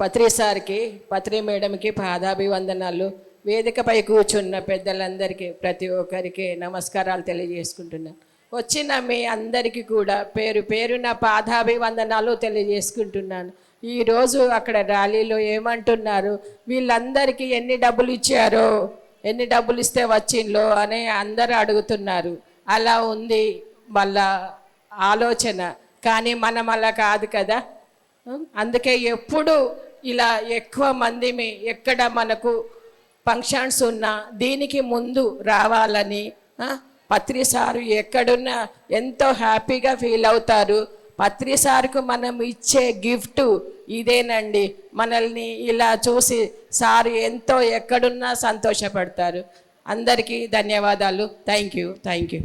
పత్రి సార్కి పత్రి మేడంకి పాదాభివందనాలు. వేదికపై కూర్చున్న పెద్దలందరికీ ప్రతి ఒక్కరికి నమస్కారాలు తెలియజేసుకుంటున్నాను వచ్చిన మీ అందరికీ కూడా పేరు పేరున పాదాభివందనాలు తెలియజేసుకుంటున్నాను. ఈరోజు అక్కడ ర్యాలీలో ఏమంటున్నారు? వీళ్ళందరికీ ఎన్ని డబ్బులు ఇచ్చారో ఎన్ని డబ్బులు ఇస్తే వచ్చిందో అని అందరూ అడుగుతున్నారు. అలా ఉంది వాళ్ళ ఆలోచన. కానీ మనం అలా కాదు కదా. అందుకే ఎప్పుడు ఇలా ఎక్కువ మంది ఎక్కడ మనకు ఫంక్షన్స్ ఉన్నా దీనికి ముందు రావాలని పత్రి సారు ఎక్కడున్నా ఎంతో హ్యాపీగా ఫీల్ అవుతారు. పత్రి సార్కు మనం ఇచ్చే గిఫ్ట్ ఇదేనండి. మనల్ని ఇలా చూసి సారు ఎంతో ఎక్కడున్నా సంతోషపడతారు. అందరికీ ధన్యవాదాలు. Thank you thank you.